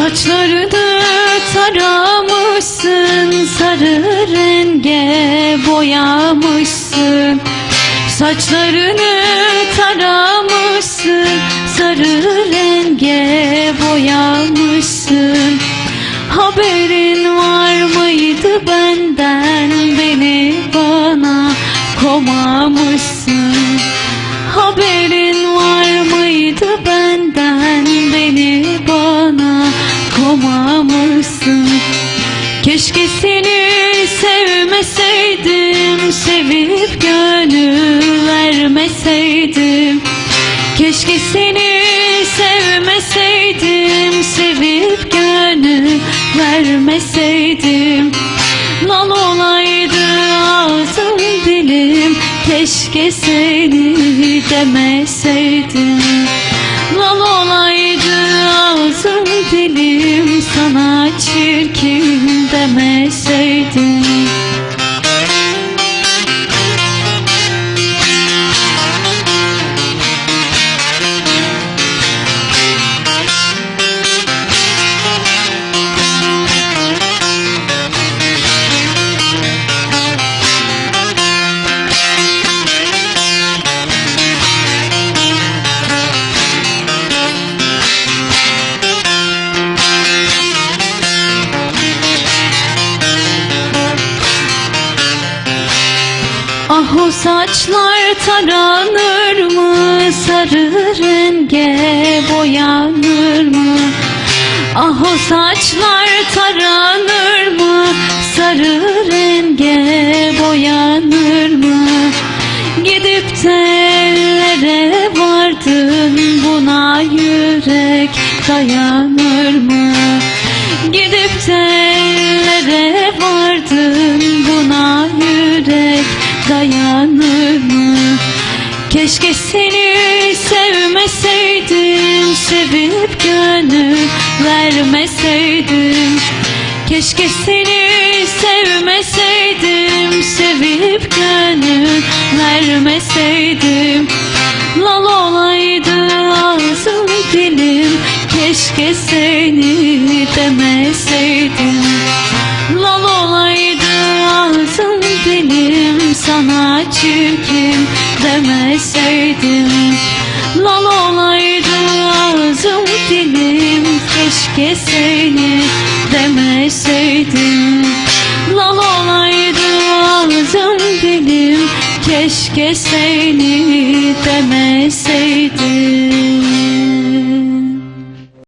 Saçlarını taramışsın Sarı renge boyamışsın. Saçlarını taramışsın Sarı renge boyamışsın. Haberin var mıydı benden Beni Keşke seni sevmeseydim Sevip gönül vermeseydim. Keşke seni sevmeseydim Sevip gönül vermeseydim. Lal olaydı ağzım dilim Keşke seni demeseydim. Lal olaydı demeseydim saçlar taranır mı? Sarı renge boyanır mı? Ah o saçlar taranır mı? Sarı renge boyanır mı? Gidip tellere vardın buna yürek dayanır mı? Gidip tellere vardın buna yürek dayanır mı? Keşke seni sevmeseydim Sevip gönül vermeseydim. Keşke seni sevmeseydim Sevip gönül vermeseydim. Lal olaydı ağzım dilim Keşke seni demeseydim. Lal olaydı ağzım dilim Sana çirkin demeseydim Lal olaydı ağzım dilim. Keşke seni demeseydim Lal olaydı ağzım dilim. Keşke seni demeseydim